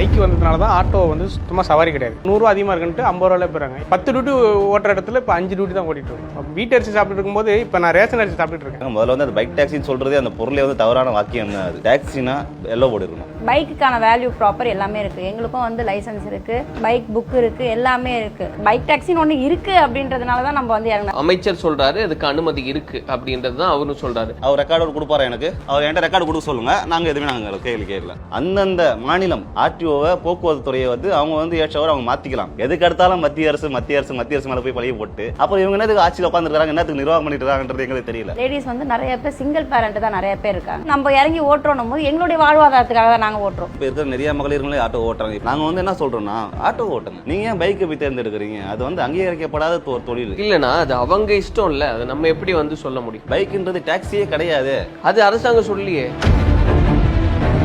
Bike வந்ததுனால தான் auto வந்து சுத்தமாக சவாரி கிடையாது. நூறுரூவா அதிகமாக இருக்குன்ட்டு ஐம்பது ரூபாயில போயிறாங்க பத்து டியூட்டி ஓட்டுற இடத்துல இப்போ அஞ்சு டியூட்டி தான் ஓட்டிட்டு இருக்கோம். வீட்டு அரிசி சாப்பிட்டு இருக்கும்போது இப்போ நான் ரேஷன் அரிசி சாப்பிட்டுட்டு இருக்கேன். முதல்ல வந்து அந்த பைக் டாக்ஸின்னு சொல்றதே அந்த பொருளே வந்து தவறான வாக்கியம் தான் அது டாக்ஸினா எல்லோ போர்டு இருக்கணும் பைக்குக்கான வேல்யூ ப்ராப்பர் எல்லாமே இருக்கு. எங்களுக்கும் வந்து லைசன்ஸ் இருக்கு. பைக் புக் இருக்கு. எல்லாமே இருக்கு. பைக் டாக்ஸின்னு ஒன்று இருக்கு அப்படின்றதுனால தான் நம்ம வந்து இறங்கினோம். அமைச்சர் சொல்றாரு அதுக்கு அனுமதி இருக்கு அப்படின்றது தான் அவரும் சொல்றாரு. அவர் ரெக்கார்டு கொடுப்பாரா எனக்கு? அவர் என்கிட்ட ரெக்கார்டு கொடுக்க சொல்லுங்க. நாங்க எதுவுமே நாங்க கேள்வி கேட்கல. அந்தந்த மாநிலம் ஆர்டிஓவை போக்குவரத்து துறையை வந்து அவங்க வந்து ஏற்றவர் அவங்க மாத்திக்கலாம். எதுக்கு எடுத்தாலும் மத்திய அரசு மத்திய அரசு மத்திய அரசு மேல போய் பழிய போட்டு அப்புறம் இவங்க என்னதுக்கு ஆட்சியில் உட்காந்துருக்காங்க என்னத்துக்கு நிர்வாகம் பண்ணிட்டு இருக்காங்கன்றது எங்களுக்கு தெரியல. லேடிஸ் வந்து நிறைய பேர் சிங்கிள் பேரண்ட் தான் நிறைய பேர் இருக்காங்க. நம்ம இறங்கி ஓட்டுறோம் போது எங்களுடைய வாழ்வாதாரத்துக்காக தான் நாங்கள் ஓட்டுறோம். இப்போ இருக்கிற நிறைய மகளிர்களே ஆட்டோ ஓட்டுறாங்க. நாங்க வந்து என்ன சொல்றோம்னா ஆட்டோ ஓட்டுங்க நீங்க ஏன் பைக்கை போய் தேர்ந்தெடுக்கிறீங்க? அது வந்து அங்கீகரிக்கப்படாத தொ- தொழில். இல்லனா அது அவங்க இஷ்டம் இல்ல. அதை நம்ம எப்படி வந்து சொல்ல முடியும்? பைக்குன்றது டாக்ஸியே கிடையாது. அது அரசாங்கம் சொல்லியே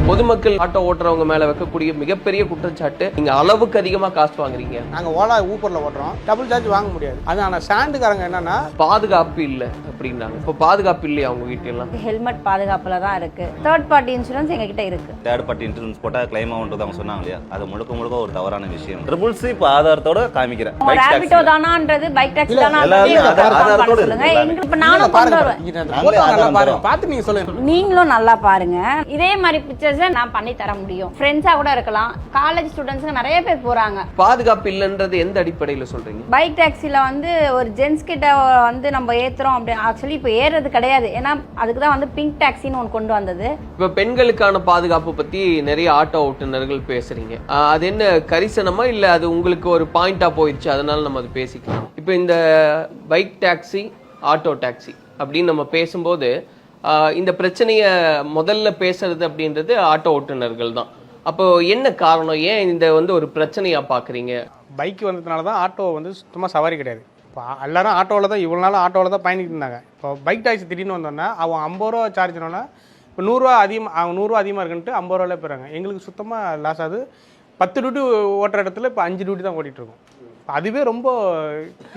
பொதுமக்கள் ஆட்டோ ஓட்டுறவங்க மேல வைக்கக்கூடிய மிகப்பெரிய குற்றச்சாட்டு நீங்க அளவுக்கு அதிகமா காசு வாங்குறீங்க. நாங்கள் ஓலா ஊப்பரில் ஓட்டுறோம். டபுள் சார்ஜ் வாங்க முடியாது. அது ஆனால் ஸ்டாண்டுக்காரங்க என்னன்னா பாதுகாப்பு இல்ல. அப்படின்னாங்க. இப்போ பாதுகாப்பு இல்லையா அவங்க வீட்டெல்லாம் ஹெல்மெட் பாதுகாப்புல தான் இருக்கு. தேர்ட் பார்ட்டி இன்சூரன்ஸ் எங்ககிட்ட இருக்கு. தேர்ட் பார்ட்டி இன்சூரன்ஸ் போட்டால் கிளைம் ஆகுன்றது அவங்க சொன்னாங்க இல்லையா? அது முழுக்க முழுக்க ஒரு தவறான விஷயம். ட்ரிபிள் சி இப்போ ஆதாரத்தோட காமிக்கிறேன். ரேபிட்டோ டாக்ஸி தானான்றது பைக் டாக்ஸி தானான்றது. சொல்லுங்க இப்ப நானும் கொண்டு வருவேன். பார்த்து நீங்கள் சொல்லுங்க. நீங்களும் நல்லா பாருங்க. இதே மாதிரி பிக்சர்ஸை நான் பண்ணி தர முடியும். ஃப்ரெண்ட்ஸா கூட இருக்கலாம். காலேஜ் ஸ்டூடெண்ட்ஸுங்க நிறைய பேர் போறாங்க. பாதுகாப்பு இல்லைன்றது எந்த அடிப்படையில சொல்றீங்க? பைக் டாக்ஸில வந்து ஒரு ஜென்ஸ் கிட்ட வந்து நம்ம ஏத்துறோம் அப்படி ஆக்சுவலி இப்போ ஏறுறது கிடையாது. ஏன்னா அதுக்கு தான் வந்து பிங்க் டாக்ஸின்னு ஒன்று கொண்டு வந்தது. இப்ப பெண்களுக்கான பாதுகாப்பு பத்தி நிறைய ஆட்டோ ஓட்டுநர்கள் பேசுறீங்க. ஆஹ் அது என்ன கரிசனமா இல்ல அது உங்களுக்கு ஒரு பாயிண்டா போயிடுச்சு அதனால நம்ம அது பேசிக்கலாம். இப்ப இந்த பைக் டாக்ஸி ஆட்டோ டாக்ஸி அப்படின்னு நம்ம பேசும்போது இந்த பிரச்சனைய முதல்ல பேசுறது அப்படின்றது ஆட்டோ ஓட்டுநர்கள் தான். அப்போ என்ன காரணம்? ஏன் இந்த வந்து ஒரு பிரச்சனையா பாக்குறீங்க? பைக் வந்ததுனால தான் ஆட்டோ வந்து சுத்தமாக சவாரி கிடையாது. இப்போ எல்லாரும் ஆட்டோவில் தான் இவ்வளோ நாள் ஆட்டோவில் தான் பயணிக்கிட்டு இருந்தாங்க. இப்போ பைக் டாக்ஸி திடீர்னு வந்தோன்னா அவன் ஐம்பது ரூபா சார்ஜ்னோன்னா இப்போ நூறுரூவா அதிகமாக அவங்க நூறுரூவா அதிகமாக இருக்குன்ட்டு ஐம்பது ரூபாயில போயிறாங்க எங்களுக்கு சுத்தமாக லாஸ் ஆகுது. பத்து டியூட்டி ஓட்டுற இடத்துல இப்போ அஞ்சு டியூட்டி தான் ஓட்டிகிட்ருக்கோம் அதுவே ரொம்ப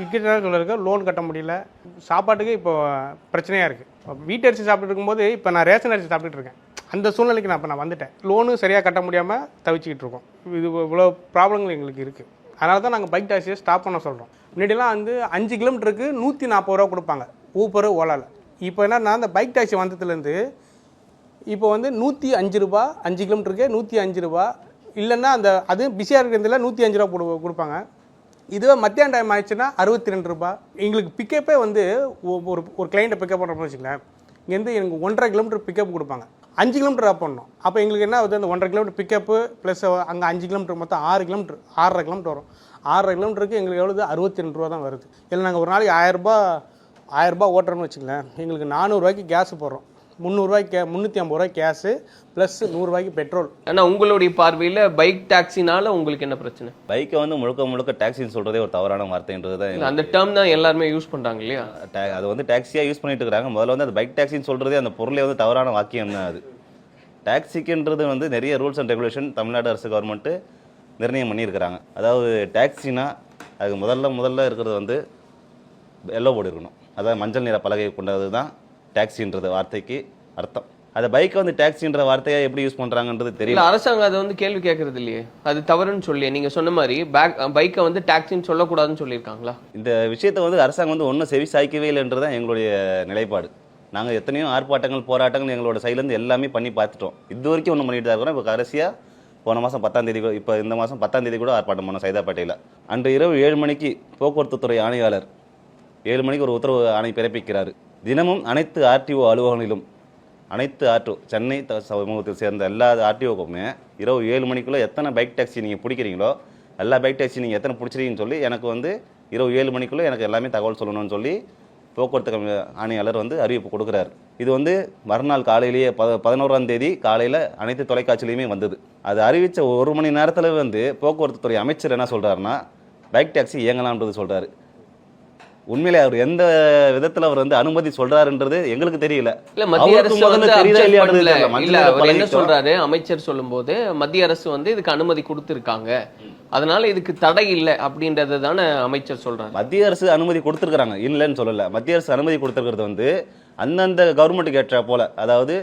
இக்கட்டான சொல்லிருக்கு லோன் கட்ட முடியல. சாப்பாட்டுக்கு இப்போ பிரச்சனையாக இருக்குது வீட்டு அரிசி சாப்பிட்டு இருக்கும்போது இப்போ நான் ரேஷன் அரிசி சாப்பிட்டுட்டு இருக்கேன். அந்த சூழ்நிலைக்கு நான் இப்போ நான் வந்துட்டேன். லோனும் சரியாக கட்ட முடியாமல் தவிச்சிக்கிட்டு இருக்கோம். இது இவ்வளோ ப்ராப்ளங்கள் எங்களுக்கு இருக்குது அதனால தான் நாங்கள் பைக் டாக்ஸியை ஸ்டாப் பண்ண சொல்கிறோம் முன்னாடிலாம் வந்து அஞ்சு கிலோமீட்டருக்கு நூற்றி நாற்பது ரூபா கொடுப்பாங்க ஊப்பர் ஓலாவில் இப்போ என்னன்னா அந்த பைக் டாக்ஸி வந்ததுலேருந்து இப்போ வந்து நூற்றி அஞ்சு ரூபா அஞ்சு கிலோமீட்டருக்கு நூற்றி அஞ்சு ரூபா. இல்லைன்னா அந்த அது பிஸியாக இருக்கிறதுல நூற்றி அஞ்சு ரூபா கொடு கொடுப்பாங்க. இதுவே மத்தியான டைம் ஆயிடுச்சுன்னா அறுபத்தி ரெண்டு ரூபா. எங்களுக்கு பிக்கப்பே வந்து ஒரு ஒரு கிளைண்ட்டை பிக்கப் பண்ணுறோம்னு வச்சுங்களேன் இங்கேருந்து எனக்கு ஒன்றரை கிலோமீட்டர் பிக்கப் கொடுப்பாங்க. அஞ்சு கிலோமீட்டர் ஆப் பண்ணணும். அப்போ எங்களுக்கு என்ன ஆகுது? அந்த ஒன்றரை கிலோமீட்டர் பிக்கப்பு ப்ளஸ் அங்கே அஞ்சு கிலோமீட்டர் மொத்தம் ஆறு கிலோமீட்டர் ஆறரை கிலோமீட்டர் வரும். ஆறரை கிலோமீட்டருக்கு எங்களுக்கு எவ்வளோ அறுபத்தி ரெண்டு ரூபா தான் வருது. இல்லை நாங்கள் ஒரு நாளைக்கு ஆயிரரூபா ஆயிரரூபா ஓட்டுறோம்னு வச்சுங்களேன் எங்களுக்கு நானூறுரூவாய்க்கு கேஸ் போடுறோம். முந்நூறுரூவாய்க்கு கே முந்நூற்றி ஐம்பது ரூபாய்க்கு கேஸு ப்ளஸ் நூறுரூவாய்க்கு பெட்ரோல் ஆனா உங்களுடைய பார்வையில பைக் டாக்ஸினால உங்களுக்கு என்ன பிரச்சனை? பைக்கை வந்து முழுக்க முழுக்க டாக்ஸின்னு சொல்றதே ஒரு தவறான வார்த்தைன்றது தான் அந்த டேர்ம் தான் எல்லாருமே யூஸ் பண்றாங்க இல்லையா? டா- அது வந்து டாக்ஸியாக யூஸ் பண்ணிட்டு இருக்காங்க. முதல்ல வந்து அந்த பைக் டாக்ஸின்னு சொல்றதே அந்த பொருளே வந்து தவறான வாக்கியம் தான் அது. டாக்ஸிக்குன்றது வந்து நிறைய ரூல்ஸ் அண்ட் ரெகுலேஷன் தமிழ்நாடு அரசு கவர்மெண்ட்டு நிர்ணயம் பண்ணியிருக்கிறாங்க. அதாவது டாக்ஸினா அதுக்கு முதல்ல முதல்ல இருக்கிறது வந்து எல்லோ போர்டு இருக்கணும். அதாவது மஞ்சள் நிற பலகை கொண்டது தான் டாக்ஸின்றது வார்த்தைக்கு அர்த்தம். அந்த பைக்கை வந்து டாக்ஸின்ற வார்த்தையை எப்படி யூஸ் பண்ணுறாங்கன்றது தெரியல. அரசாங்கம் அதை வந்து கேள்வி கேட்கறது இல்லையே. அது தவறுன்னு சொல்லி நீங்க சொன்ன மாதிரி பேக் பைக்கை வந்து டாக்ஸின்னு சொல்லக்கூடாதுன்னு சொல்லியிருக்காங்களா? இந்த விஷயத்தை வந்து அரசாங்கம் வந்து ஒன்றும் செவி சாய்க்கவே இல்லைன்றது தான் எங்களுடைய நிலைப்பாடு. நாங்கள் எத்தனையோ ஆர்ப்பாட்டங்கள் போராட்டங்கள் எங்களோட சைட்லேருந்து எல்லாமே பண்ணி பார்த்துட்டோம். இது வரைக்கும் ஒன்றும் பண்ணிட்டு தான் இருக்கிறோம். இப்போ கடைசியாக போன மாதம் பத்தாம் தேதி கூட இப்போ இந்த மாதம் பத்தாம் தேதி கூட ஆர்ப்பாட்டம் பண்ணோம் சைதாப்பேட்டையில். அன்று இரவு ஏழு மணிக்கு போக்குவரத்து துறை ஆணையாளர் ஏழு மணிக்கு ஒரு உத்தரவு ஆணை பிறப்பிக்கிறார். தினமும் அனைத்து ஆர்டிஓ அலுவலகங்களிலும் அனைத்து ஆர்டிஓ சென்னை சமூகத்தில் சேர்ந்த எல்லா ஆர்டிஓக்குமே இரவு ஏழு மணிக்குள்ளே எத்தனை பைக் டாக்ஸி நீங்கள் பிடிக்கிறீங்களோ எல்லா பைக் டாக்ஸி நீங்கள் எத்தனை பிடிச்சிருக்கீங்கன்னு சொல்லி எனக்கு வந்து இரவு ஏழு மணிக்குள்ளே எனக்கு எல்லாமே தகவல் சொல்லணும்னு சொல்லி போக்குவரத்து கம்மி- ஆணையாளர் வந்து அறிவிப்பு கொடுக்குறாரு. இது வந்து மறுநாள் காலையிலேயே பத பதினோராம் தேதி காலையில் அனைத்து தொலைக்காட்சியிலையுமே வந்தது. அது அறிவித்த ஒரு மணி நேரத்தில் வந்து போக்குவரத்து துறை அமைச்சர் என்ன சொல்கிறாருன்னா பைக் டாக்ஸி இயங்கலாம்ன்றது சொல்கிறாரு உண்மையிலே அவர் எந்த விதத்தில் அவர் வந்து அனுமதி சொல்றாருன்றது எங்களுக்கு தெரியல. இல்ல மத்திய அரசு வந்து தெரியுதா என்ன சொல்றாரு? அமைச்சர் சொல்லும்போது மத்திய அரசு வந்து இதுக்கு அனுமதி கொடுத்திருக்காங்க. அதனால இதுக்கு தடை இல்லை அப்படின்றத தானே அமைச்சர் சொல்றாரு. மத்திய அரசு அனுமதி கொடுத்துருக்காங்க இல்லைன்னு சொல்லல. மத்திய அரசு அனுமதி கொடுத்துருக்கிறது வந்து அந்தந்த கவர்மெண்ட்டுக்கு ஏற்ற போல. அதாவது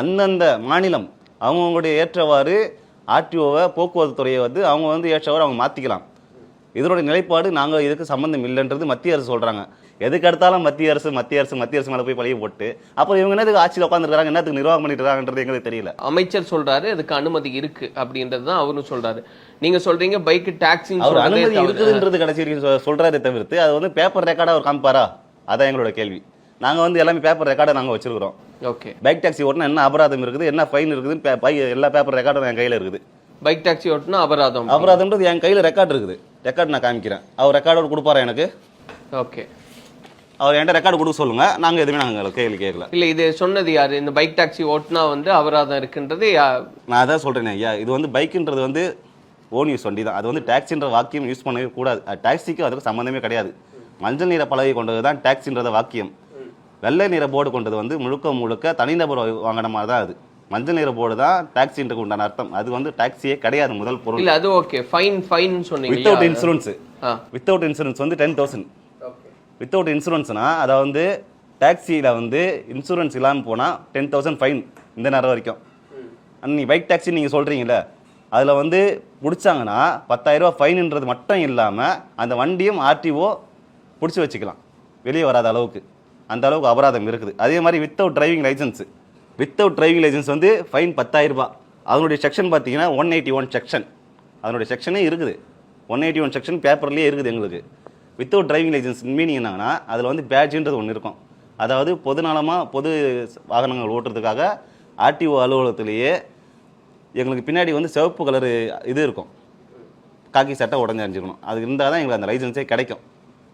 அந்தந்த மாநிலம் அவங்கவுங்களுடைய ஏற்றவாறு ஆர்டிஓவை போக்குவரத்து துறையை வந்து அவங்க வந்து ஏற்றவர் அவங்க மாற்றிக்கலாம் இதனோட நிலைப்பாடு நாங்கள் இதுக்கு சம்மந்தம் இல்லைன்றது மத்திய அரசு சொல்கிறாங்க எதுக்கு எடுத்தாலும் மத்திய அரசு மத்திய அரசு மத்திய அரசு மேலே போய் பழைய போட்டு அப்புறம் இவங்க என்னதுக்கு ஆட்சியில் உட்காந்துருக்காங்க என்னத்துக்கு நிர்வாகம் பண்ணிட்டு இருக்காங்கன்றது எங்களுக்கு தெரியல. அமைச்சர் சொல்றாரு அதுக்கு அனுமதி இருக்கு அப்படின்றது தான் அவரும் சொல்றாரு. நீங்க சொல்றீங்க பைக் டாக்ஸின்னு அவர் அனுமதி. இருக்குதுன்றது கடைசி வரைக்கும் சொல்றாரே தவிர்த்து அது வந்து பேப்பர் ரெக்கார்டாக அவர் காமிப்பாரா? அதான் எங்களோட கேள்வி. நாங்கள் வந்து எல்லாமே பேப்பர் ரெக்கார்டை நாங்கள் வச்சிருக்கிறோம். ஓகே பைக் டாக்ஸி ஓட்டினா என்ன அபராதம் இருக்குது என்ன ஃபைன் இருக்குதுன்னு எல்லா பேப்பர் ரெக்கார்டும் என் கையில் இருக்குது. பைக் டாக்ஸி ஓட்டுனா அபராதம் அபராதம்ன்றது என் கையில் ரெக்கார்டு இருக்குது. ரெக்கார்டு நான் காமிக்கிறேன். அவர் ரெக்கார்டோட கொடுப்பாரா எனக்கு? ஓகே. அவர் என்கிட்ட ரெக்கார்டு கொடுக்க சொல்லுங்க. நாங்கள் எதுவுமே நாங்கள் கேள்வி கேட்கல. இல்ல இது சொன்னது யாரு? இந்த பைக் டாக்ஸி ஓட்டுனா வந்து அபராதம் இருக்குன்றது நான் அதான் சொல்கிறேன் ஐயா. இது வந்து பைக்குன்றது வந்து ஓன் யூஸ் வண்டி தான். அது வந்து டாக்ஸின்ற வாக்கியம் யூஸ் பண்ணவே கூடாது. டாக்ஸிக்கு அதுக்கு சம்மந்தமே கிடையாது. மஞ்சள் நிற பலகை கொண்டது தான் டாக்ஸின்றத வாக்கியம். வெள்ளை நிற போர்டு கொண்டது வந்து முழுக்க முழுக்க தனிநபர் வாங்கின மாதிரி தான் அது. மஞ்சள் நிற போர்டு தான் டாக்ஸின்றக்கு உண்டான அர்த்தம். அது வந்து டாக்ஸியே கிடையாது முதல் பொருள். இல்ல அது ஓகே ஃபைன் ஃபைன் சொன்னீங்க. வித்தவுட்? இன்சூரன்ஸ் வித்தவுட் இன்சூரன்ஸ் வந்து டென் தௌசண்ட் வித்தவுட் இன்சூரன்ஸ்னா அதை வந்து டாக்ஸியில் வந்து இன்சூரன்ஸ் இல்லாமல் போனால் டென் தௌசண்ட் ஃபைன் இந்த நேரம் வரைக்கும். நீ பைக் டாக்ஸி நீங்கள் சொல்கிறீங்களே அதில் வந்து பிடிச்சாங்கன்னா பத்தாயிரரூபா ஃபைனுன்றது மட்டும் இல்லாமல் அந்த வண்டியும் ஆர்டிஓ பிடிச்சி வச்சுக்கலாம். வெளியே வராத அளவுக்கு. அந்த அளவுக்கு அபராதம் இருக்குது. அதே மாதிரி without driving licence without driving licence வந்து ஃபைன் பத்தாயிரரூபா அதனுடைய செக்ஷன் பார்த்தீங்கன்னா ஒன் எயிட்டி ஒன் செக்ஷன் அதனுடைய செக்ஷனே இருக்குது. ஒன் எயிட்டி ஒன் செக்ஷன் பேப்பர்லேயே இருக்குது எங்களுக்கு. வித்தவுட் டிரைவிங் லைசன்ஸ் மீனிங் என்னன்னா அதில் வந்து பேட்ஜுன்றது ஒன்று இருக்கும். அதாவது பொதுநலமாக பொது வாகனங்கள் ஓட்டுறதுக்காக ஆர்டிஓ அலுவலகத்திலேயே எங்களுக்கு பின்னாடி வந்து சிவப்பு கலரு இது இருக்கும். காக்கி சட்டை உடஞ்சி அணிஞ்சிக்கணும். அது இருந்தால் தான் எங்களுக்கு அந்த லைசன்ஸே கிடைக்கும்.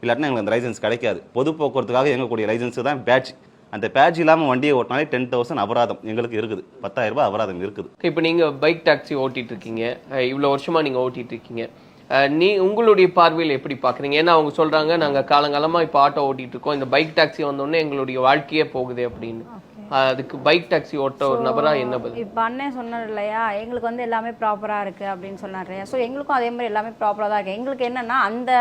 இல்லாட்டினா எங்களுக்கு அந்த லைசன்ஸ் கிடைக்காது. பொது போக்குவரத்துக்காக எங்கக்கூடிய லைசன்ஸு தான் பேட்ச் அந்த பேட்ச் இல்லாமல் வண்டியை ஓட்டினாலே டென் தௌசண்ட் அபராதம் எங்களுக்கு இருக்குது. பத்தாயிரம் ரூபாய் அபராதம் இருக்குது. இப்போ நீங்கள் பைக் டாக்ஸி ஓட்டிட்டு இருக்கீங்க இவ்வளோ வருஷமாக நீங்கள் ஓட்டிகிட்டு ஓட்டிட்டு இருக்கீங்க நீ உங்களுடைய பார்வையில் எப்படி பார்க்குறீங்க ஏன்னா அவங்க சொல்கிறாங்க நாங்கள் காலங்காலமாக இப்போ ஆட்டோ ஓட்டிகிட்டு இருக்கோம் இந்த பைக் டாக்ஸி வந்தோடனே எங்களுடைய வாழ்க்கையே போகுது அப்படின்னு. அதுக்கு பைக் டாக்ஸி ஓட்ட ஒரு நபரா என்ன பதில்? இப்போ அண்ணன் சொன்னார் இல்லையா எங்களுக்கு வந்து எல்லாமே ப்ராப்பராக இருக்குது அப்படின்னு சொன்னார். இல்லையா ஸோ எங்களுக்கும் அதே மாதிரி எல்லாமே ப்ராப்பராக தான் இருக்குது எங்களுக்கு என்னென்னா அந்த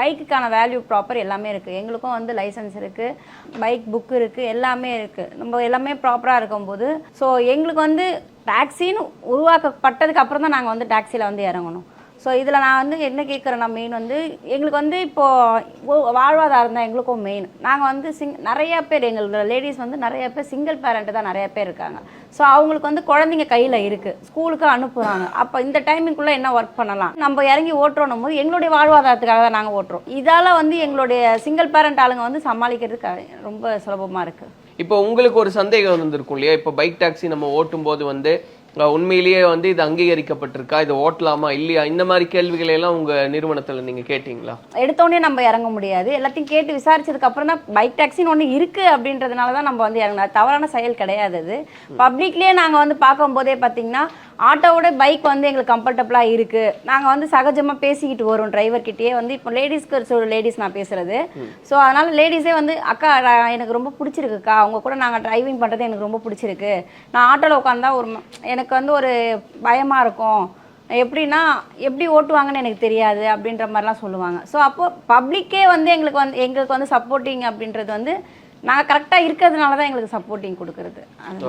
பைக்குக்கான வேல்யூ ப்ராப்பர் எல்லாமே இருக்குது எங்களுக்கும் வந்து லைசன்ஸ் இருக்குது பைக் புக் இருக்குது எல்லாமே இருக்குது நம்ம எல்லாமே ப்ராப்பராக இருக்கும்போது ஸோ எங்களுக்கு வந்து டாக்ஸின்னு உருவாக்கப்பட்டதுக்கு அப்புறம் தான் நாங்கள் வந்து டாக்ஸியில் வந்து இறங்கணும். ஸோ இதில் நான் வந்து என்ன கேட்குறேன்னா மெயின் வந்து எங்களுக்கு வந்து இப்போது வாழ்வாதாரம் தான் எங்களுக்கும் மெயின் நாங்கள் வந்து சிங் நிறைய பேர் எங்களோட லேடிஸ் வந்து நிறைய பேர் சிங்கிள் பேரண்ட் தான் நிறைய பேர் இருக்காங்க. ஸோ அவங்களுக்கு வந்து குழந்தைங்க கையில் இருக்குது ஸ்கூலுக்கு அனுப்புகிறாங்க அப்போ இந்த டைமிங்குள்ளே என்ன ஒர்க் பண்ணலாம்? நம்ம இறங்கி ஓட்டுறோம் போது எங்களுடைய வாழ்வாதாரத்துக்காக தான் நாங்கள் ஓட்டுறோம். இதால் வந்து எங்களுடைய சிங்கிள் பேரண்ட் ஆளுங்க வந்து சமாளிக்கிறதுக்கு ரொம்ப சுலபமாக இருக்குது இப்போ உங்களுக்கு ஒரு சந்தேகம் இருந்திருக்கும் இல்லையா? இப்போ பைக் டாக்ஸி நம்ம ஓட்டும் போது வந்து உண்மையிலேயே வந்து இது அங்கீகரிக்கப்பட்டிருக்கா? இது ஓட்டலாமா? இல்லையா? இந்த மாதிரி கேள்விகளை எல்லாம் உங்க நிறுவனத்துல நீங்க கேட்டீங்களா? எடுத்தோடனே நம்ம இறங்க முடியாது. எல்லாத்தையும் கேட்டு விசாரிச்சதுக்கு அப்புறம் தான் பைக் டாக்ஸின்னு ஒன்று இருக்கு அப்படின்றதுனால தான் நம்ம வந்து இறங்கணும் அது தவறான செயல் கிடையாது அது. பப்ளிக்லேயே நாங்கள் வந்து பார்க்கும்போதே பார்த்தீங்கன்னா ஆட்டோவோட பைக் வந்து எங்களுக்கு கம்ஃபர்டபுளாக இருக்கு. நாங்கள் வந்து சகஜமாக பேசிக்கிட்டு வரோம் டிரைவர்கிட்டயே வந்து. இப்போ லேடிஸ்க்கு சொல்ற லேடிஸ் நான் பேசுறது. ஸோ அதனால லேடிஸே வந்து அக்கா எனக்கு ரொம்ப பிடிச்சிருக்குக்கா. அவங்க கூட நாங்கள் டிரைவிங் பண்ணுறது எனக்கு ரொம்ப பிடிச்சிருக்கு. நான் ஆட்டோவில் உட்காந்தா ஒரு ம- எனக்கு வந்து ஒரு பயமாக இருக்கும். எப்படின்னா எப்படி ஓட்டுவாங்கன்னு எனக்கு தெரியாது அப்படின்ற மாதிரிலாம் சொல்லுவாங்க. ஸோ அப்போ பப்ளிக்கே வந்து எங்களுக்கு வந்து எங்களுக்கு வந்து சப்போர்ட்டிங் அப்படின்றது வந்து நாங்கள் கரெக்டாக இருக்கிறதுனால தான் எங்களுக்கு சப்போர்ட்டிங் கொடுக்கறது.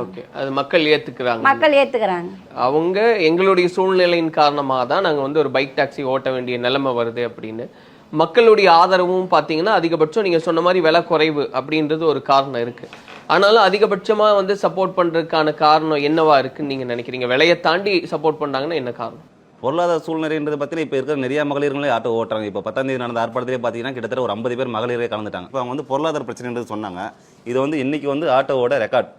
ஓகே அது மக்கள் ஏத்துக்கிறாங்க. மக்கள் ஏற்றுக்கிறாங்க அவங்க எங்களுடைய சூழ்நிலையின் காரணமாக தான் நாங்கள் வந்து ஒரு பைக் டாக்ஸி ஓட்ட வேண்டிய நிலைமை வருது அப்படின்னு. மக்களுடைய ஆதரவும் பார்த்தீங்கன்னா அதிகபட்சம் நீங்கள் சொன்ன மாதிரி விலை குறைவு அப்படின்றது ஒரு காரணம் இருக்கு. ஆனாலும் அதிகபட்சமாக வந்து சப்போர்ட் பண்ணுறதுக்கான காரணம் என்னவா இருக்குன்னு நீங்கள் நினைக்கிறீங்க? விலையை தாண்டி சப்போர்ட் பண்ணாங்கன்னா என்ன காரணம்? பொருளாதார சூழ்நிலைன்றது பார்த்தீங்கன்னா இப்போ இருக்கிற நிறைய மகளிர்களே ஆட்டோ ஓட்டுறாங்க. இப்போ பத்தாம் தேதி நடந்த ஆர்ப்பாட்டத்திலே பார்த்தீங்கன்னா கிட்டத்தட்ட ஒரு ஐம்பது பேர் மகளிரே கலந்துட்டாங்க. இப்போ அவங்க வந்து பொருளாதார பிரச்சனைன்றது சொன்னாங்க. இது வந்து இன்றைக்கி வந்து ஆட்டோவோட ரெக்கார்ட்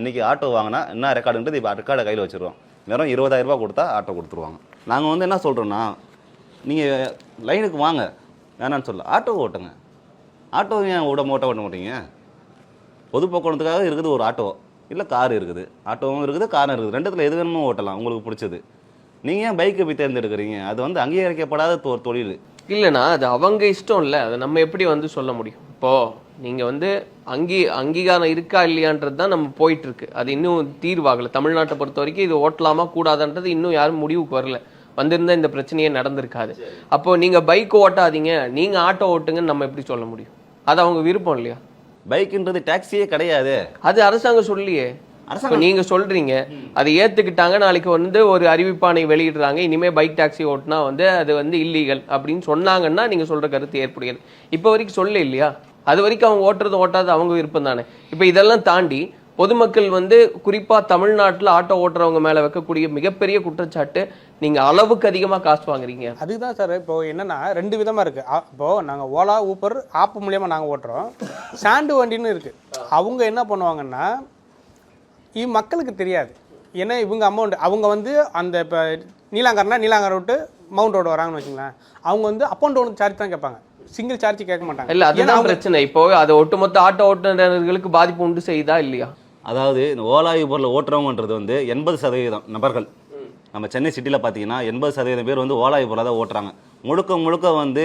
இன்றைக்கி ஆட்டோ வாங்கினா என்ன ரெக்கார்டுன்றது இப்போ ரெக்கார்டை கையில் வச்சுருவோம் வெறும் இருபதாயிரரூபா கொடுத்தா ஆட்டோ கொடுத்துருவாங்க. நாங்கள் வந்து என்ன சொல்கிறோன்னா நீங்கள் லைனுக்கு வாங்க. வேணான்னு சொல்ல. ஆட்டோ ஓட்டுங்க. ஆட்டோ ஏன் விட ஓட்ட ஓட்ட மாட்டீங்க? பொது போக்குவரத்துக்காக இருக்குது ஒரு ஆட்டோ. இல்லை கார் இருக்குது. ஆட்டோவும் இருக்குது காரும் இருக்குது. ரெண்டுத்தில் எது வேணுமோ ஓட்டலாம் உங்களுக்கு பிடிச்சது. நீங்கள் ஏன் பைக்கை போய் தேர்ந்தெடுக்கிறீங்க? அது வந்து அங்கீகரிக்கப்படாத தொ- தொழில். இல்லைண்ணா அது அவங்க இஷ்டம் இல்லை. அதை நம்ம எப்படி வந்து சொல்ல முடியும்? இப்போ நீங்கள் வந்து அங்கீ அங்கீகாரம் இருக்கா இல்லையான்றது தான் நம்ம போயிட்டுருக்கு. அது இன்னும் தீர்வாகலை. தமிழ்நாட்டை பொறுத்த வரைக்கும் இது ஓட்டலாமா கூடாதான்றது இன்னும் யாரும் முடிவுக்கு வரல. வந்திருந்தால் இந்த பிரச்சனையே நடந்திருக்காது. அப்போது நீங்கள் பைக் ஓட்டாதீங்க. நீங்கள் ஆட்டோ ஓட்டுங்கன்னு நம்ம எப்படி சொல்ல முடியும்? அது அவங்க விருப்பம் இல்லையா? பைக்குன்றது டாக்ஸியே கிடையாது. அது அரசாங்கம் சொல்லியே அரசாங்கம் நீங்க சொல்றீங்க அதை ஏத்துக்கிட்டாங்க நாளைக்கு வந்து ஒரு அறிவிப்பாணை வெளியிடுறாங்க இனிமே பைக் டாக்ஸி ஓட்டினா வந்து அது வந்து இல்லீகல் அப்படின்னு சொன்னாங்கன்னா நீங்க சொல்ற கருத்து ஏற்புடையது. இப்போ வரைக்கும் சொல்ல இல்லையா அது வரைக்கும் அவங்க ஓட்டுறது ஓட்டாது அவங்க விருப்பம் தானே. இப்போ இதெல்லாம் தாண்டி பொதுமக்கள் வந்து குறிப்பா தமிழ்நாட்டுல ஆட்டோ ஓட்டுறவங்க மேல வைக்கக்கூடிய மிகப்பெரிய குற்றச்சாட்டு நீங்க அளவுக்கு அதிகமா காசு வாங்குறீங்க. அதுதான் சார் இப்போ என்னன்னா ரெண்டு விதமா இருக்கு. ஆ, இப்போ நாங்க ஓலா ஊப்பர் ஆப் மூலியமா நாங்க ஓட்டுறோம். சாண்டு வண்டின்னு இருக்கு. அவங்க என்ன பண்ணுவாங்கன்னா இது மக்களுக்கு தெரியாது. ஏன்னா இவங்க அமௌண்ட் அவங்க வந்து அந்த இப்போ நீலாங்கரனா நீலாங்கரை விட்டு மவுண்ட் ரோடு வராங்கன்னு வச்சுங்களேன். அவங்க வந்து அப் அண்ட் டவுன் சார்ஜ் தான் கேட்பாங்க. சிங்கிள் சார்ஜ் கேட்க மாட்டாங்க. இல்ல அதுதான் பிரச்சனை. இப்போ அது ஒட்டுமொத்த ஆட்டோ ஓட்டுநர்களுக்கு பாதிப்பு உண்டு செய்யுதா இல்லையா? அதாவது இந்த ஓலா ஊபரில் ஓட்டுறவங்கன்றது வந்து எண்பது சதவீதம் நபர்கள். நம்ம சென்னை சிட்டியில் பார்த்தீங்கன்னா எண்பது சதவீதம் பேர் வந்து ஓலா ஊபரில் தான் ஓட்டுறாங்க. முழுக்க முழுக்க வந்து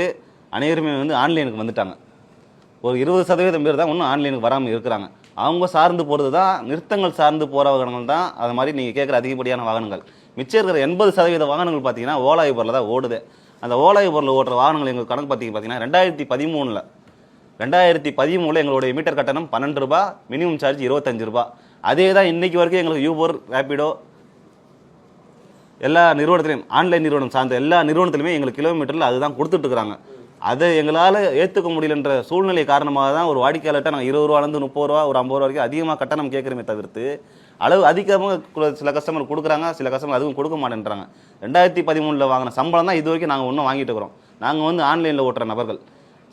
அனைவருமே வந்து ஆன்லைனுக்கு வந்துட்டாங்க. ஒரு இருபது சதவீதம் பேர் தான் இன்னும் ஆன்லைனுக்கு வராமல் இருக்கிறாங்க. அவங்க சார்ந்து போகிறது தான் நிறுத்தங்கள் சார்ந்து போகிற வாகனங்கள் தான் அது மாதிரி நீங்கள் கேட்குற அதிகப்படியான வாகனங்கள். மிச்சம் இருக்கிற எண்பது சதவீத வாகனங்கள் பார்த்தீங்கன்னா ஓலா ஊபரில் தான் ஓடுது. அந்த ஓலா ஊபரில் ஓட்டுற வாகனங்கள் எங்கள் கணக்கு பார்த்தீங்க பார்த்தீங்கன்னா ரெண்டாயிரத்தி பதிமூணில் ரெண்டாயிரத்தி பதிமூணில் எங்களுடைய மீட்டர் கட்டணம் பன்னெண்டு ரூபாய் மினிமம் சார்ஜ் இருபத்தஞ்சு ரூபாய் அதே தான் இன்றைக்கு வரைக்கும் எங்களுக்கு யூபர் ரேப்பிடோ எல்லா நிறுவனத்திலையும் ஆன்லைன் நிறுவனம் சார்ந்த எல்லா நிறுவனத்திலுமே எங்களுக்கு கிலோமீட்டரில் அதுதான் கொடுத்துட்ருக்குறாங்க அதை எங்களால் ஏற்றுக்க முடியலன்ற சூழ்நிலை காரணமாக தான் ஒரு வாடிக்கையாளர்கிட்ட நாங்கள் இருபது ரூபாலேருந்து முப்பது ரூபா ஒரு ஐம்பது ரூபா வரைக்கும் அதிகமாக கட்டணம் கேட்குறமே தவிர்த்து அளவு அதிகமாக சில கஸ்டமர் கொடுக்குறாங்க சில கஸ்டமர் அதுவும் கொடுக்க மாட்டேன்றாங்க. ரெண்டாயிரத்தி பதிமூணில் வாங்கின சம்பளம் தான் இது வரைக்கும் நாங்கள் இன்னும் வாங்கிட்டு இருக்கிறோம். நாங்கள் வந்து ஆன்லைனில் ஓட்டுற நபர்கள்.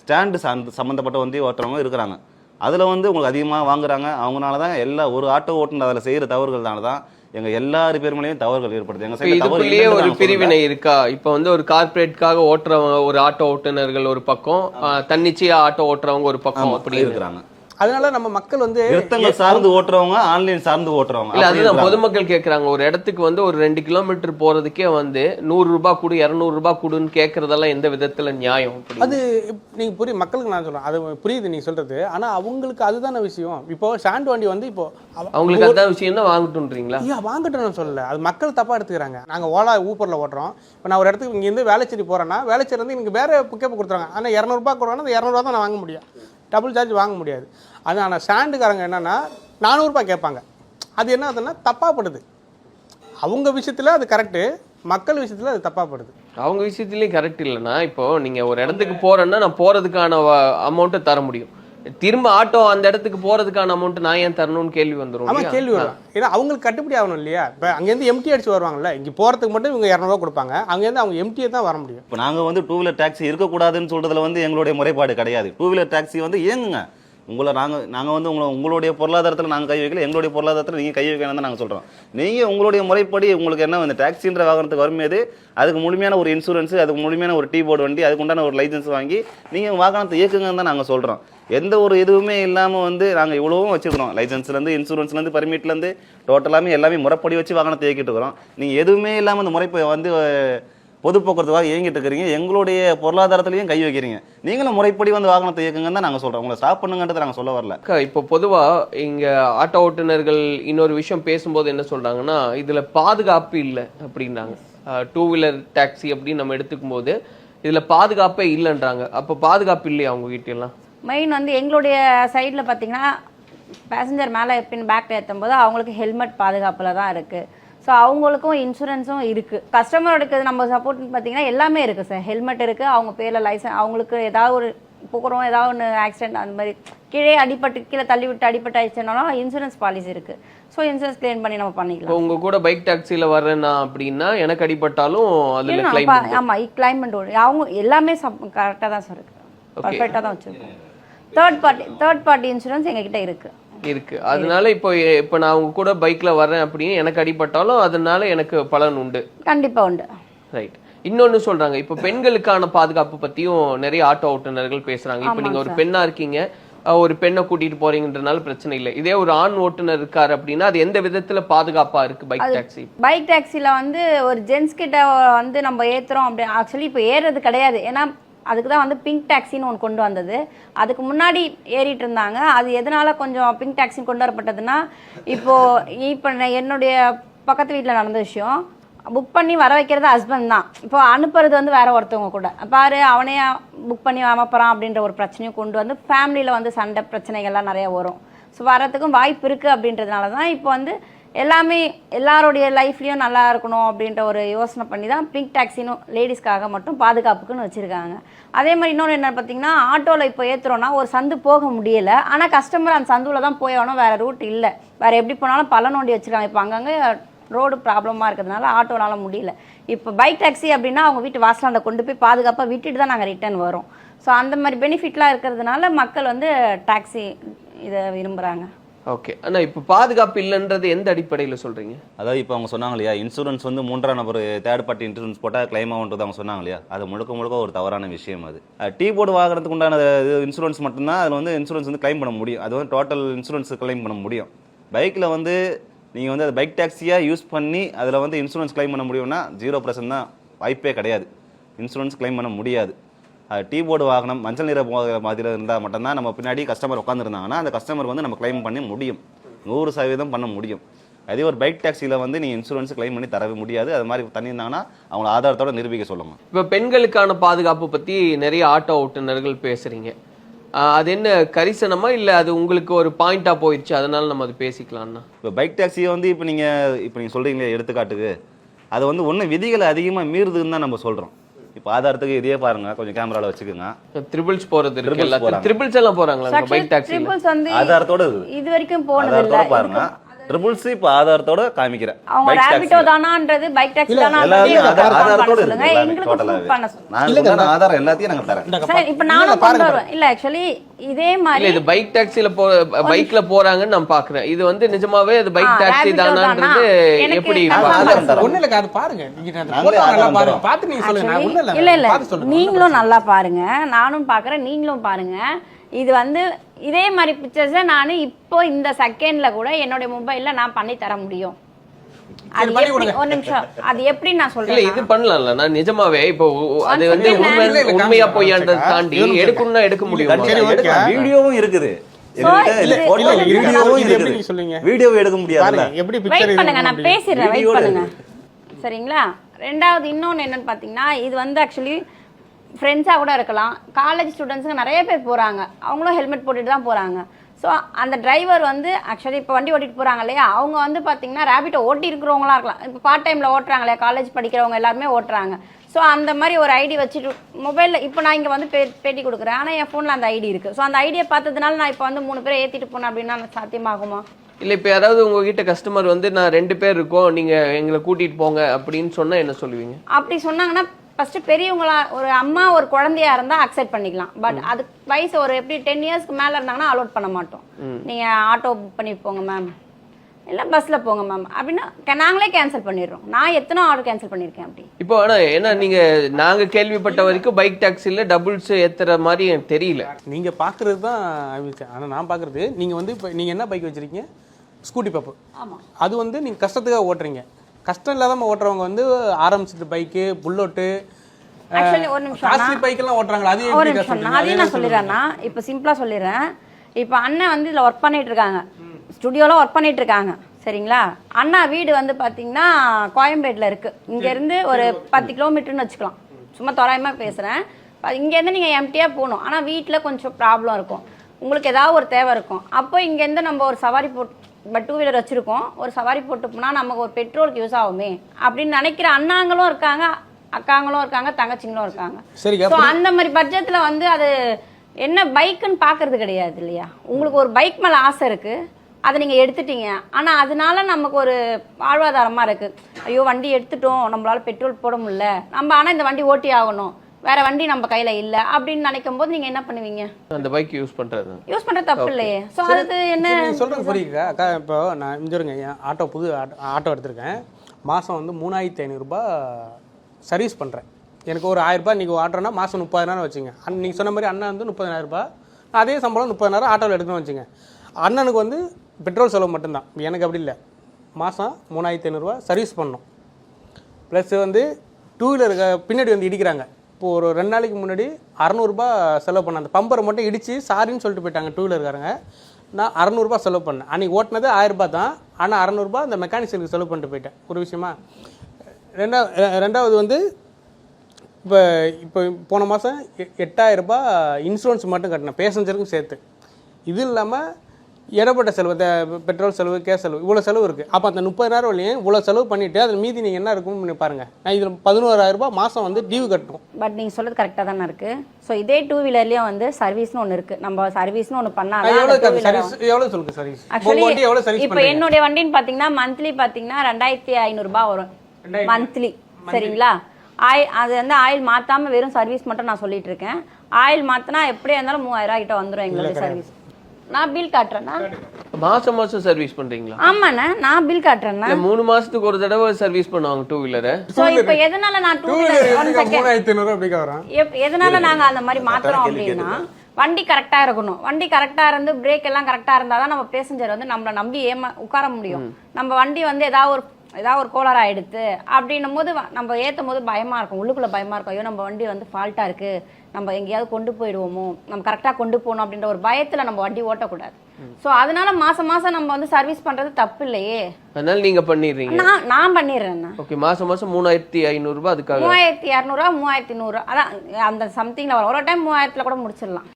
ஸ்டாண்டு சார்ந்து சம்மந்தப்பட்ட வந்து ஓட்டுறவங்க இருக்கிறாங்க. அதில் வந்து உங்களுக்கு அதிகமாக வாங்குறாங்க. அவங்கனால தான் எல்லா ஒரு ஆட்டோ ஓட்டுனர் அதில் செய்கிற தவறுகள்னால தான் எங்கள் எல்லாரு பேர் மேலேயும் தவறுகள் ஏற்படுது. எங்கள் இதுக்குள்ளேயே ஒரு. பிரிவினை இருக்கா? இப்ப வந்து ஒரு கார்ப்பரேட்காக ஓட்டுறவங்க ஒரு ஆட்டோ ஓட்டுநர்கள் ஒரு பக்கம் ஆ, தன்னிச்சையா ஆட்டோ ஓட்டுறவங்க ஒரு பக்கம் அப்படி இருக்கிறாங்க. அதனால நம்ம மக்கள் வந்து நிறுத்தங்கள் சார்ந்து ஓட்டுறவங்க ஆன்லைன் சார்ந்து ஓட்டுறவங்க. இல்ல அதுதான். பொதுமக்கள் கேக்குறாங்க. ஒரு இடத்துக்கு வந்து ஒரு ரெண்டு கிலோமீட்டர் போறதுக்கே வந்து நூறு ரூபாய் கொடு இருநூறு ரூபாய் கொடுன்னு கேக்குறதெல்லாம் எந்த விதத்துல நியாயம் அது நீங்க புரியும் மக்களுக்கு நான் சொல்றேன். அது புரியுது நீங்க சொல்றது. ஆனா அவங்களுக்கு அதுதானே விஷயம். இப்போ சாண்டு வண்டி வந்து இப்போ அவ- அவங்களுக்கு அதான் விஷயம் தான் வாங்கட்டும்ன்றீங்களா ஐயா வாங்கட்டும் நான் சொல்லல. அது மக்கள் தப்பா எடுத்துக்கிறாங்க. நாங்க ஓலா ஊப்பர்ல ஓட்டுறோம். இப்போ நான் ஒரு இடத்துக்கு இங்கேருந்து வேலைச்சேரி போறேன்னா வேலைச்சேரி வந்து எனக்கு வேற பிக்கப் கொடுத்துறாங்க ஆனால் இரநூறுபா கொடுறாங்க அந்த இரநூறுவா தான் நான் வாங்க முடியும். டபுள் சார்ஜ் வாங்க முடியாது. அது ஆனால் ஸ்டாண்டுக்காரங்க என்னென்னா நானூறுரூபா கேட்பாங்க. அது என்ன ஆகுதுன்னா தப்பாகப்படுது அவங்க விஷயத்தில் அது கரெக்டு மக்கள் விஷயத்துல அது தப்பாகப்படுது அவங்க விஷயத்துலேயும் கரெக்ட் இல்லைன்னா இப்போ நீங்கள் ஒரு இடத்துக்கு போகிறேன்னா நான் போகிறதுக்கான அமௌண்ட்டை தர முடியும். திரும்ப ஆட்டோ அந்த இடத்துக்கு போறதுக்கான அமௌண்ட் நான் ஏன் தரணும்னு கேள்வி வந்துரும் ஆமா? கேள்வி வரும். ஏன்னா அவங்களுக்கு கட்டுப்படி ஆகணும் இல்லையா? இப்போ அங்கேருந்து எம்டி அடிச்சு வருவாங்கல்ல இங்கே போகிறதுக்கு மட்டும் இவங்க இரநூறுவா கொடுப்பாங்க. அங்கேருந்து அவங்க எம்டியே தான் வர முடியும். இப்போ நாங்கள் வந்து டூ வீலர் டாக்ஸி இருக்கக்கூடாதுன்னு சொல்றதுல வந்து எங்களுடைய முறைப்பாடு கிடையாது. டூ வீலர் டாக்ஸி வந்து இயங்குங்க உங்களை நாங்கள் நாங்கள் வந்து உங்களை உங்களுடைய பொருளாதாரத்தில் நாங்கள் கை வைக்கல எங்களுடைய பொருளாதாரத்தில் நீங்கள் கை வைக்கணும் தான் நாங்கள் சொல்கிறோம் நீங்கள் உங்களுடைய முறைப்படி உங்களுக்கு என்ன இந்த டாக்ஸின்ற வாகனத்துக்கு வரும்போது அதுக்கு முழுமையான ஒரு இன்சூரன்ஸ் அதுக்கு முழுமையான ஒரு டீ போர்டு வண்டி அதுக்கு உண்டான ஒரு லைசன்ஸ் வாங்கி நீங்கள் வாகனத்தை இயக்குங்கன்னு தான் நாங்கள் சொல்கிறோம் எந்த ஒரு இதுவுமே இல்லாமல் வந்து நாங்கள் இவ்வளவும் வச்சுருக்கிறோம். லைசன்ஸ்லேருந்து இன்சூரன்ஸ்லேருந்து பர்மிட்லேருந்து டோட்டலாமே எல்லாமே முறைப்படி வச்சு வாகனத்தை இயக்கிட்டு இருக்கிறோம். நீங்கள் எதுவுமே இல்லாமல் இந்த முறைப்பை வந்து பொது போக்குவரத்துக்காக இயங்கிட்டு இருக்கிறீங்க. எங்களுடைய பொருளாதாரத்துலையும் கை வைக்கிறீங்க. நீங்களும் முறைப்படி வந்து வாகனத்தை இயக்குங்கன்னு தான் நாங்கள் சொல்கிறோம் உங்களை ஸ்டாப் பண்ணுங்கன்றது நாங்கள் சொல்ல வரல. இப்போ பொதுவாக இங்கே ஆட்டோ ஓட்டுநர்கள் இன்னொரு விஷயம் பேசும்போது என்ன சொல்கிறாங்கன்னா இதில் பாதுகாப்பு இல்லை அப்படின்றாங்க. டூ வீலர் டாக்ஸி அப்படின்னு நம்ம எடுத்துக்கும் போது இதில் பாதுகாப்பே இல்லைன்றாங்க. அப்போ பாதுகாப்பு இல்லையா அவங்க கிட்ட எல்லாம் மெயின் வந்து எங்களுடைய சைடில் பார்த்தீங்கன்னா பேசஞ்சர் மேலே பின் பேக்கில் ஏற்றும் போது அவங்களுக்கு ஹெல்மெட் பாதுகாப்பில் தான் இருக்குது ஸோ அவங்களுக்கும் இன்சூரன்ஸும் இருக்குது கஸ்டமருக்கு நம்ம சப்போர்ட் பார்த்தீங்கன்னா எல்லாமே இருக்குது சார் ஹெல்மெட் இருக்குது அவங்க பேரில் லைசன்ஸ் அவங்களுக்கு ஏதாவது ஒரு போகிறோம் ஏதாவது ஒன்று ஆக்சிடென்ட் அந்த மாதிரி கீழே அடிபட்டு கீழே தள்ளி விட்டு அடிபட்டு ஆயிடுச்சுனாலும் இன்சூரன்ஸ் பாலிசி இருக்குது ஸோ இன்சூரன்ஸ் கிளைம் பண்ணி நம்ம பண்ணிக்கலாம். இப்போ உங்க கூட பைக் டாக்ஸில வர்றேன்னா அப்படின்னா எனக்கு அடிபட்டாலும் அதுல இல்லைண்ணா, கிளைம் கிளைமேட் அவங்க எல்லாமே கரெக்டாக தான் சார் இருக்கு பர்ஃபெக்டாக தான் வச்சிருக்கோம். Third party third party insurance எங்ககிட்ட இருக்கு. இருக்கு. அதனால இப்போ இப்போ நான் உங்க கூட பைக்ல வர்றேன் அப்படின்னு எனக்கு அடிபட்டாலும் அதனால எனக்கு பலன் உண்டு. கண்டிப்பா உண்டு. ரைட் இன்னொன்னு சொல்றாங்க. இப்போ பெண்களுக்கான பாதுகாப்பு பத்தியும் நிறைய ஆட்டோ ஓட்டுநர்கள் பேசுறாங்க. இப்போ நீங்க ஒரு பெண்ணா இருக்கீங்க. ஒரு பெண்ணை கூட்டிட்டு போறீங்கன்றனால பிரச்சனை இல்லை. இதே ஒரு ஆண் ஓட்டுநர் இருக்காரு அப்படின்னா அது எந்த விதத்துல பாதுகாப்பா இருக்கு பைக் டாக்ஸி பைக் டாக்ஸியில் வந்து ஒரு ஜென்ஸ் கிட்ட வந்து நம்ம ஏற்றுறோம் அப்படி ஆக்சுவலி இப்போ ஏறுறது கிடையாது. ஏன்னா அதுக்கு தான் வந்து பிங்க் டாக்ஸின்னு ஒன்று கொண்டு வந்தது. அதுக்கு முன்னாடி ஏறிட்டு இருந்தாங்க. அது எதனால் கொஞ்சம் பிங்க் டாக்ஸி கொண்டு வரப்பட்டதுன்னா இப்போது இப்போ என்னுடைய பக்கத்து வீட்டில் நடந்த விஷயம். புக் பண்ணி வர வைக்கிறது ஹஸ்பண்ட் தான். இப்போ அனுப்புறது வந்து வேற ஒருத்தவங்க கூட. பாரு அவனே புக் பண்ணி அமைப்புறான் அப்படின்ற ஒரு பிரச்சனையும் கொண்டு வந்து ஃபேமிலியில் வந்து சண்டை பிரச்சனைகள்லாம் நிறைய வரும். ஸோ வரத்துக்கும் வாய்ப்பு இருக்குது அப்படின்றதுனால தான் இப்போ வந்து எல்லாமே எல்லாருடைய லைஃப்லேயும் நல்லா இருக்கணும் அப்படின்ற ஒரு யோசனை பண்ணி தான் பிங்க் டாக்ஸின்னு லேடிஸ்க்காக மட்டும் பாதுகாப்புக்குன்னு வச்சுருக்காங்க. அதே மாதிரி இன்னொன்று என்ன பார்த்தீங்கன்னா ஆட்டோவில் இப்போ ஏற்றுறோன்னா ஒரு சந்து போக முடியலை. ஆனால் கஸ்டமர் அந்த சந்துவில் தான் போய் ஆகணும் வேறு ரூட் இல்லை. வேறு எப்படி போனாலும் பல நோண்டி வச்சுருக்காங்க. இப்போ அங்கங்கே ரோடு ப்ராப்ளமாக இருக்கிறதுனால ஆட்டோனால முடியல. இப்போ பைக் டாக்ஸி அப்படின்னா அவங்க வீட்டு வாசலாண்ட கொண்டு போய் பாதுகாப்பாக விட்டுட்டு தான் நாங்கள் ரிட்டர்ன் வரோம். ஸோ அந்த மாதிரி பெனிஃபிட்லாம் இருக்கிறதுனால மக்கள் வந்து டாக்ஸி இதை விரும்புகிறாங்க ஓகே ஆனால் இப்போ பாதுகாப்பு இல்லைன்றது எந்த அடிப்படையில் சொல்கிறீங்க அதாவது இப்போ அவங்க சொன்னாங்க இல்லையா இன்சூரன்ஸ் வந்து மூன்றாம் நபர் தேர்ட் பார்ட்டி இன்சூரன்ஸ் போட்டால் கிளைம் ஆகுன்றது அவங்க சொன்னாங்க இல்லையா? அது முழுக்க முழுக்க ஒரு தவறான விஷயம் அது. டீ போர்டு வாங்குறதுக்கு உண்டான இது இன்சூரன்ஸ் மட்டும்தான் அதில் வந்து இன்சூரன்ஸ் வந்து கிளைம் பண்ண முடியும். அது வந்து டோட்டல் இன்சூரன்ஸ் கிளைம் பண்ண முடியும். பைக்கில் வந்து நீங்கள் வந்து அது பைக் டாக்ஸியாக யூஸ் பண்ணி அதில் வந்து இன்சூரன்ஸ் கிளைம் பண்ண முடியும்னா ஜீரோ பர்சன்ட் தான் வாய்ப்பே கிடையாது. இன்சூரன்ஸ் கிளைம் பண்ண முடியாது. டீ போர்டு வாகனம் மஞ்சள் நிற போகிற மாதிரி இருந்தால் மட்டும்தான் நம்ம பின்னாடி கஸ்டமர் உட்காந்துருந்தாங்கன்னா அந்த கஸ்டமர் வந்து நம்ம கிளைம் பண்ணி முடியும். நூறு சதவீதம் பண்ண முடியும். அதே ஒரு பைக் டாக்ஸியில் வந்து நீங்கள் இன்சூரன்ஸ் கிளைம் பண்ணி தர முடியாது. அது மாதிரி பண்ணியிருந்தாங்கன்னா அவங்கள ஆதாரத்தோட நிரூபிக்க சொல்லணும் இப்போ பெண்களுக்கான பாதுகாப்பு பத்தி நிறைய ஆட்டோ ஓட்டுநர்கள் பேசுறீங்க. ஆஹ் அது என்ன கரிசனமா இல்ல அது உங்களுக்கு ஒரு பாயிண்டா போயிடுச்சு அதனால நம்ம அது பேசிக்கலாம்னா. இப்போ பைக் டாக்ஸியை வந்து இப்போ நீங்கள் இப்போ நீங்கள் சொல்கிறீங்களே எடுத்துக்காட்டுக்கு. அது வந்து ஒன்றும் விதிகளை அதிகமாக மீறுதுன்னு தான் நம்ம சொல்கிறோம் இப்போ ஆதாரத்துக்கு இதே பாருங்க. கொஞ்சம் கேமராவில் வச்சுக்கோங்க. ட்ரிபிள்ஸ் போறது இருக்கு. ட்ரிபிள்ஸ் எல்லாம் போறாங்களா? பைக் டாக்ஸில ட்ரிபிள்ஸ் வந்து ஆதாரத்தோட இது. வரைக்கும் போனது இல்லை பாருங்க. ட்ரிபிள்ஸ் இப்போ ஆதாரத்தோட காமிக்கிறேன். அவங்க ரேபிட்டோ டாக்ஸி தானான்றது பைக் டாக்ஸி ஆதாரத்தோட சொல்லுங்க. எங்களுக்கு proof பண்ண சொல்லுங்க நான் ஆதாரம் எல்லாத்தையும் நாங்கள் தரேன். சார் இப்போ நானும் கொண்டு வருவேன் இல்ல ஆக்சுவலி இதே இல்ல மாதிரி இது பைக் டாக்ஸில போ பைக்ல போறாங்கன்னு நான் பாக்குறேன். இது வந்து நிஜமாவே அது பைக் டாக்ஸி தானான்றது எப்படி. ஒன்றும் இல்லை அது பாருங்க. தரோம். பார்த்து நீங்கள் சொல்லுங்க. இல்ல இல்லை நீங்களும் நல்லா பாருங்க. நானும் பாக்குறேன். நீங்களும் பாருங்க. இது வந்து இதே மாதிரி பிக்சர்ஸை நான் இப்போ இந்த செகண்ட்ல கூட என்னுடைய மொபைல்ல நான் பண்ணி தர முடியும். அது பண்ணி எப்படி கொடுங்க. ஒரு நிமிஷம். அது எப்படி நான் இல்ல இது சொல்றேன் பண்ணலாம்ல. நான் நிஜமாவே இப்போ அது வந்து உண்மையா பொய்யான்றதை தாண்டி. எடுக்கணும்னா எடுக்க முடியுமா. வீடியோவும் இருக்குது? வீடியோவை எடுக்க எப்படி வெயிட் பிக்சர் பண்ணுங்க நான் பேசிடுறேன் வெயிட் வீடியோல பண்ணுங்க. சரிங்களா? ரெண்டாவது இன்னொன்று என்னன்னு பார்த்தீங்கன்னா இது வந்து ஆக்சுவலி ஃப்ரெண்ட்ஸாக கூட இருக்கலாம். காலேஜ் ஸ்டூடெண்ட்ஸுங்க நிறைய பேர் போகிறாங்க அவங்களும் ஹெல்மெட் போட்டுட்டு தான் போகிறாங்க ஸோ அந்த டிரைவர் வந்து ஆக்சுவலி இப்போ வண்டி ஓட்டிட்டு போகிறாங்க இல்லையா? அவங்க வந்து பார்த்தீங்கன்னா ரேபிட்டோ ஓட்டி இருக்கிறவங்களா இருக்கலாம். இப்போ பார்ட் டைமில் ஓட்டுறாங்க இல்லையா? காலேஜ் படிக்கிறவங்க எல்லாருமே ஓட்டுறாங்க. ஸோ அந்த மாதிரி ஒரு ஐடி வச்சுட்டு மொபைலில் இப்போ நான் இங்கே வந்து பே பேட்டி கொடுக்குறேன். ஆனால் என் ஃபோனில் அந்த ஐடி இருக்குது ஸோ அந்த ஐடியை பார்த்ததுனால நான் இப்போ வந்து மூணு பேரை ஏற்றிட்டு போனேன் அப்படின்னா சாத்தியமாகுமா? இல்ல இப்ப யாராவது உங்ககிட்ட கஸ்டமர் வந்து நான் ரெண்டு பேர் இருக்கோம். நீங்க எங்களை கூட்டிட்டு போங்க. அப்படின்னு சொன்னா என்ன சொல்லுவீங்க? அப்படி சொன்னாங்கன்னா ஃபர்ஸ்ட் பெரியவங்களா ஒரு அம்மா ஒரு குழந்தையா இருந்தா அக்செப்ட் பண்ணிக்கலாம். பட் அது வயசு ஒரு எப்படி டென் இயர்ஸ்க்கு மேல இருந்தாங்கன்னா அலோட் பண்ண மாட்டோம். நீங்க ஆட்டோ புக் பண்ணி போங்க மேம் இல்ல பஸ்ல போங்க மேம் அப்படின்னா கே- நாங்களே கேன்சல் பண்ணிடுறோம். நான் எத்தனை ஆர்டர் கேன்சல் பண்ணியிருக்கேன் அப்படி? இப்போ ஆனா ஏன்னா நீங்க நாங்க கேள்விப்பட்ட வரைக்கும் பைக் டாக்ஸில டபுள்ஸ் ஏத்துற மாதிரி எனக்கு தெரியல. நீங்க பார்க்கறது தான் அபிஷேக். ஆனா நான் பார்க்கறது நீங்க வந்து இப்போ நீங்க என்ன பைக் வச்சிருக்கீங்க? ஸ்கூட்டி பப்பு ஆமா. அது வந்து நீங்க கஷ்டத்துக்காக ஓட்டுறீங்க. கஷ்டம் இல்லாதம ஓட்டுறவங்க வந்து ஆரம்பிச்சிட்டு பைக்கு புல்லோட்டு ஆக்சுவலி ஒரு நிமிஷம் காஸ்ட்லி நான்- பைக் எல்லாம் ஓட்டுறாங்களா அது ஒரு நிமிஷம் அதையும் நான் சொல்லிடுறேன்னா இப்போ சிம்பிளா சொல்லிடுறேன். இப்போ அண்ணன் வந்து இதுல ஒர்க் பண்ணிட்டு இருக்காங்க. ஸ்டுடியோல ஒர்க் பண்ணிட்டு இருக்காங்க. சரிங்களா? அண்ணா வீடு வந்து பாத்தீங்கன்னா கோயம்பேட்டில் இருக்கு. இங்க இருந்து ஒரு பத்து கிலோமீட்டர்னு வச்சுக்கலாம். சும்மா தோராயமா பேசுறேன். ப- இங்க இருந்து நீங்க எம்டியா போகணும். ஆனா வீட்ல கொஞ்சம் ப்ராப்ளம் இருக்கும். உங்களுக்கு ஏதாவது ஒரு தேவை இருக்கும். அப்போ இங்க இருந்து நம்ம ஒரு சவாரி போட்டு பட் டூ வீலர் வச்சிருக்கோம். ஒரு சவாரி போட்டு போனா நமக்கு ஒரு பெட்ரோலுக்கு யூஸ் ஆகுமே அப்படின்னு நினைக்கிற அண்ணாங்களும் இருக்காங்க அக்காங்களும் இருக்காங்க தங்கச்சிங்களும் இருக்காங்க. சரிங்க ஸோ அந்த மாதிரி பட்ஜெட்டில் வந்து அது என்ன பைக்குன்னு பார்க்கறது கிடையாது இல்லையா? உங்களுக்கு ஒரு பைக் மேலே ஆசை இருக்கு அதை நீங்கள் எடுத்துட்டீங்க. ஆனால் அதனால நமக்கு ஒரு வாழ்வாதாரமாக இருக்கு. ஐயோ வண்டி எடுத்துட்டோம் நம்மளால பெட்ரோல் போட முடியல. நம்ம ஆனால் இந்த வண்டி ஓட்டி ஆகணும். வேற வண்டி நம்ம கையில் இல்லை அப்படின்னு நினைக்கும் போது நீங்கள் என்ன பண்ணுவீங்க? அந்த பைக் யூஸ் பண்றது. யூஸ் பண்ணுறது தப்பு இல்லையே. ஸோ அது என்ன நீங்க சொல்றது புரியுதுக்கா அக்கா இப்போ நான் இருங்க ஆட்டோ புது ஆட்டோ ஆட்டோ எடுத்திருக்கேன். மாதம் வந்து மூணாயிரத்தி ஐநூறுரூபா சர்வீஸ் பண்ணுறேன் எனக்கு ஒரு ஆயிரம் ரூபாய் இன்றைக்கி ஆட்டோனா மாதம் முப்பதாயிரம் வச்சுங்க. அன் நீங்கள் சொன்ன மாதிரி அண்ணன் வந்து நான் அதே சம்பளம் முப்பதாயிரம் ஆட்டோவில் எடுக்கணும்னு வச்சுங்க. அண்ணனுக்கு வந்து பெட்ரோல் செலவு மட்டும்தான். எனக்கு அப்படி இல்லை. மாதம் மூணாயிரத்தி ஐநூறுரூவா சர்வீஸ் பண்ணணும். ப்ளஸ் வந்து டூ வீலர் பின்னாடி வந்து இடிக்கிறாங்க. இப்போ ஒரு ரெண்டு நாளைக்கு முன்னாடி அறநூறுபா செலவு பண்ணேன். அந்த பம்பரை மட்டும் இடித்து சாரின்னு சொல்லிட்டு போயிட்டாங்க டூ வீலர்காரங்க நான் அறநூறுபா செலவு பண்ணேன். அன்றைக்கி ஓட்டினது ஆயிரரூபா தான். ஆனால் அறநூறுபா அந்த மெக்கானிக்ஸுக்கு செலவு பண்ணிட்டு போயிட்டேன். ஒரு விஷயமா. ரெண்டா ரெண்டாவது வந்து இப்போ இப்போ போன மாதம் எட்டாயிரரூபா இன்சூரன்ஸ் மட்டும் கட்டினேன். பேசஞ்சருக்கும் சேர்த்து. இது இல்லாமல் இடப்பட்ட செலவு இந்த பெட்ரோல் செலவு கேஸ் செலவு இவ்வளோ செலவு இருக்குது அப்போ அந்த முப்பதாயிரம் வழியும் இவ்வளோ செலவு பண்ணிவிட்டு அதில் மீதி நீங்கள் என்ன இருக்கும்னு பாருங்கள் நான் இதில் பதினோராயிரம் ரூபாய் மாதம் வந்து டியூ கட்டணும். பட் நீங்கள் சொல்றது கரெக்டாக தானே இருக்குது ஸோ இதே டூ வீலர்லேயும் வந்து சர்வீஸ்னு ஒன்று இருக்குது நம்ம சர்வீஸ்னு ஒன்று அது எவ்வளோ பண்ணால் சர்வீஸ் எவ்வளோ சொல்லுங்க சர்வீஸ் ஆக்சுவலி எவ்வளோ சர்வீஸ் இப்போ என்னுடைய வண்டின்னு பார்த்தீங்கன்னா மந்த்லி பார்த்தீங்கன்னா ரெண்டாயிரத்தி ஐநூறுரூபா வரும். மந்த்லி சரிங்களா? ஆயில் அது வந்து ஆயில் மாத்தாம வெறும் சர்வீஸ் மட்டும் நான் சொல்லிட்டு இருக்கேன். ஆயில் மாத்தினா எப்படியா இருந்தாலும் மூவாயிரம் கிட்ட வந்துடும் எங்களுடைய சர்வீஸ் நான் பில் காட்டுறேன்னா? மாசம் மாசம் சர்வீஸ் பண்றீங்களா? ஆமாண்ணே நான் பில் காட்டுறேன்னா இல்ல மூணு மாசத்துக்கு ஒரு தடவை சர்வீஸ் பண்ணுவாங்க டூ வீலரை ஸோ இப்போ எதனால நான் டூ வீலர் ஒன் செகண்ட் அப்படி எப் எதனால நாங்க அந்த மாதிரி மாத்துறோம் அப்படின்னா வண்டி கரெக்டா இருக்கணும். வண்டி கரெக்டா இருந்து பிரேக் எல்லாம் கரெக்டா இருந்தா தான் நம்ம பேசஞ்சர் வந்து நம்மள நம்பி ஏமா உட்கார முடியும். நம்ம வண்டி வந்து ஏதாவது ஒரு ஏதாவது ஒரு கோளாறு ஆயிடுத்து அப்படின்னும் போது நம்ம ஏத்தும் போது பயமா இருக்கும். உள்ளுக்குள்ள பயமா இருக்கும். ஐயோ நம்ம வண்டி வந்து ஃபால்ட்டா இருக்கு. நம்ம எங்கேயாவது கொண்டு போயிடுவோமோ? நம்ம கரெக்டா கொண்டு போகணும் அப்படின்ற ஒரு பயத்துல நம்ம வண்டி ஓட்டக்கூடாது. ஸோ அதனால மாசம் மாசம் நம்ம வந்து சர்வீஸ் பண்றது தப்பு இல்லையே அதனால நீங்க பண்ணிடுறீங்க. நான் நான் பண்ணிடுறேன் ஓகே மாசம் மாசம் மூணாயிரத்தி ஐநூறு ரூபாய் அதுக்காக. மூவாயிரத்தி இரநூறுவா மூவாயிரத்தி நூறுரூவா அதான் அந்த சம்திங்ல வரும். ஒரு டைம் மூவாயிரத்துல கூட முடிச்சிடலாம்.